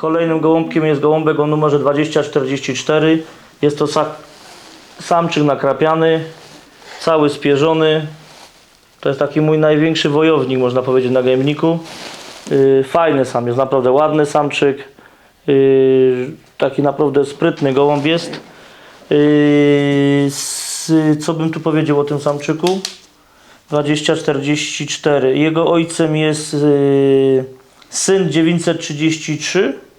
Kolejnym gołąbkiem jest gołąbek o numerze 2044. Jest to sa- samczyk nakrapiany, cały spierzony. To jest taki mój największy wojownik, można powiedzieć, na gębniku. Yy, fajny sam jest, naprawdę ładny samczyk. Yy, taki naprawdę sprytny gołąb jest. S- co bym tu powiedział o tym samczyku? 2044. Jego ojcem jest syn 933.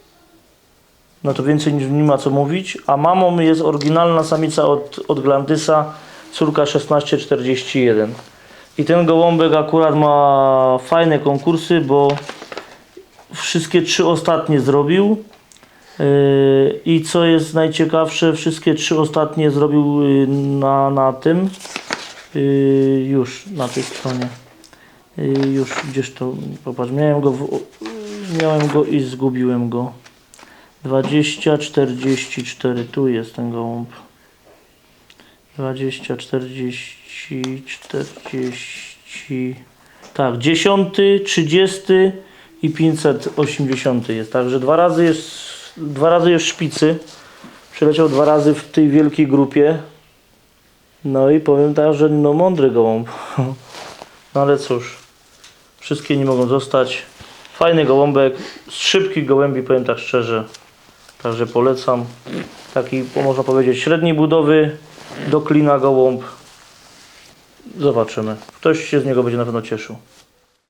No to więcej nie ma co mówić. A mamą jest oryginalna samica od, od Glandysa, córka 1641. I ten gołąbek akurat ma fajne konkursy, bo wszystkie trzy ostatnie zrobił. Yy, I co jest najciekawsze, wszystkie trzy ostatnie zrobił yy, na, na tym. Yy, już na tej stronie. Już gdzieś to, popatrz, miałem go, w, miałem go i zgubiłem go. 20, 44, tu jest ten gołąb. 20, 40, 40, tak, 10, 30 i 580 jest. Także dwa razy jest, dwa razy jest szpicy. Przyleciał dwa razy w tej wielkiej grupie. No i powiem tak, że no mądry gołąb. No ale cóż, wszystkie nie mogą zostać. Fajny gołąbek, z szybkich gołębi, powiem tak szczerze. Także polecam. Taki, można powiedzieć, średniej budowy, do klina gołąb. Zobaczymy. Ktoś się z niego będzie na pewno cieszył.